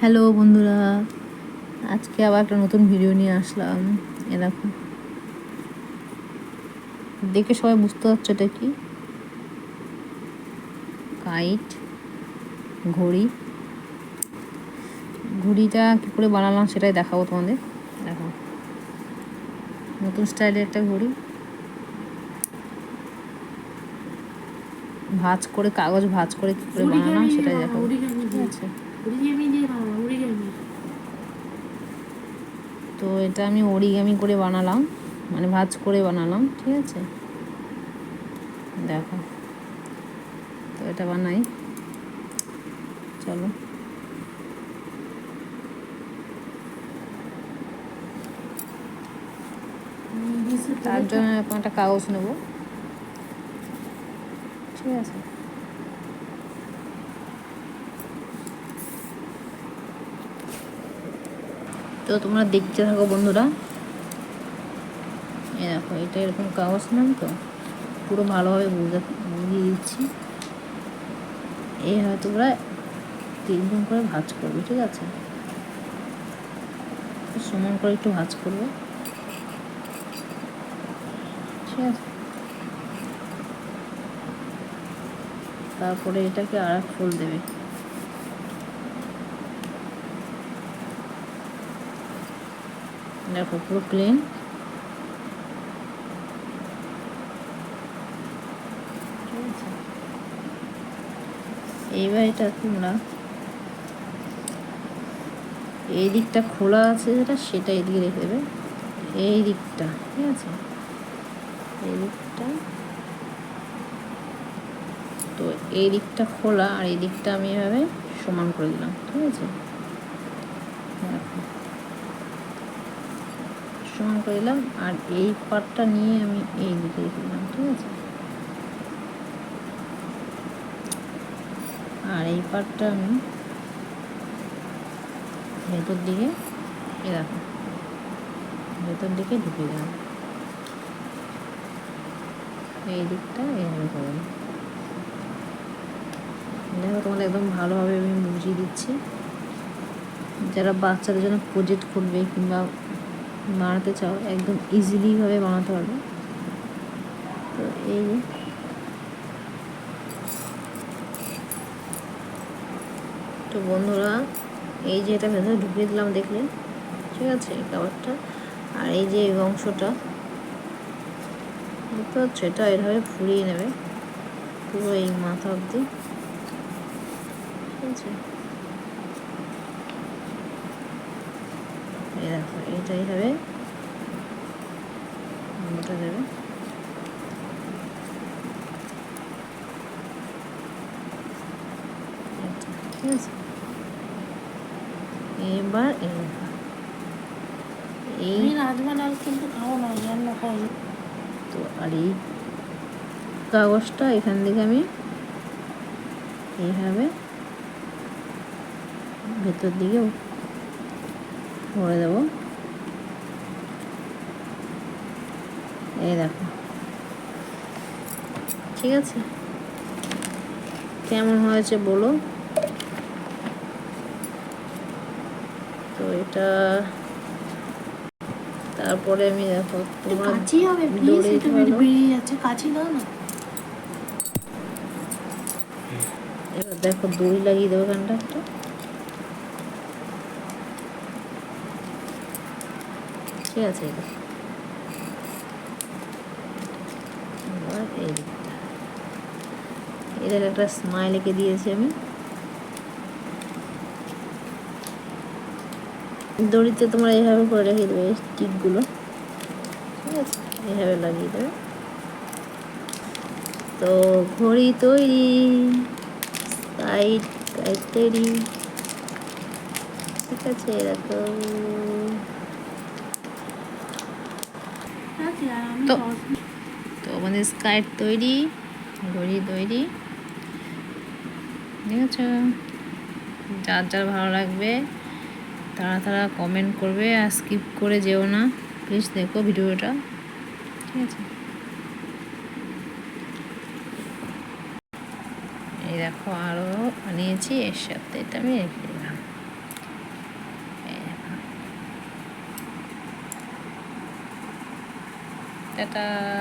Hello বন্ধুরা আজকে আবার একটা নতুন ভিডিও নিয়ে আসলাম। এরকম দেখে। সবাই বুঝতে পারছ এটা কি? কাইট ঘড়ি। ঘড়িটা কী করে বানালাম সেটাই দেখাবো তোমাদের। দেখো। নতুন স্টাইলের একটা ঘড়ি। ভাঁজ করে কাগজ ভাঁজ করে কী করে বানালাম সেটাই দেখাবো ঠিক আছে তো এটা আমি অরিগামি করে বানালাম মানে ভাজ করে বানালাম ঠিক আছে? দেখো তো এটা বানাই। চলো। তার জন্য একটা কাগজ নেব। ঠিক আছে? তো তোমরা দেখতে থাকো বন্ধুরা। এ দেখো, এটা এরকম কাগজ নাম তো? পুরো ভালোভাবে বুঝে বুঝিয়ে দিচ্ছি। এইভাবে তোমরা তিনজন করে ভাজ করবে, ঠিক আছে? সমান করে একটু ভাজ করবে। ঠিক আছে? তারপরে এটাকে আর এক ফুল দেবে। দেখো, পুরো প্লেন এইবার এটা তোমরা এই দিকটা খোলা আছে যেটা, সেটা এদিকে রেখে দেবে। এই দিকটা, ঠিক আছে? এই দিকটা। তো এই দিকটা খোলা আর এই দিকটা আমি এভাবে সমান করে দিলাম, ঠিক আছে? সমান করে দিলাম, আর এই পার্টটা নিয়ে আমি এই দিকে দিলাম, ঠিক আছে? আর এই পার্টটা আমি ভেতর দিকে এ দেখো ভেতর দিকে ঢুকে দিলাম এই দিকটা এইভাবে করবেন দেখো তোমাদের একদম ভালোভাবে আমি বুঝিয়ে দিচ্ছি। যারা বাচ্চাদের জন্য প্রজেক্ট করবে কিংবা বানাতে চাও, একদম ইজিলিভাবে বানাতে পারবে। তো এই তো বন্ধুরা, এই যে এটা ভেতরে ঢুকিয়ে দিলাম দেখলে, ঠিক আছে, এই কাবারটা আর এই যে এই অংশটা, দেখতে পাচ্ছ? এটা এভাবে ফুরিয়ে নেবে, পুরো এই মাথা অবধি। ঠিক আছে। এই দেখো এটা এইভাবে মোটা দেবে ঠিক আছে। এবার এই কিন্তু না রান্না তো আর এই কাগজটা এখান থেকে আমি এইভাবে ভেতর দিকে ভরে দেব। এই দেখো। ঠিক আছে? কেমন হয়েছে বলো? তো এটা তারপরে আমি দেখো তোমরা কাচি হবে প্লিজ দড়ি এটা বেরিয়ে যাচ্ছে কাচি দাও না। এবার দেখো দড়ি লাগিয়ে দেবো এখানটা একটা। ঠিক আছে এদের একটা স্মাইল এঁকে দিয়েছি আমি। দড়িতে তোমরা এইভাবে করে রেখে দেবে স্টিকগুলো ঠিক আছে এইভাবে লাগিয়ে দেবে। তো ঘড়ি তৈরি সাইড তৈরি। ঠিক আছে আমি তো তো আমাদের স্কার্ট তৈরি, ঘড়ি তৈরি। ঠিক আছে? যার যার ভালো লাগবে, তারা তারা কমেন্ট করবে আর স্কিপ করে যেও না। প্লিজ দেখো ভিডিওটা। ঠিক আছে? এই দেখো আরও বানিয়েছি, এর সাথে এটা আমি রেখে это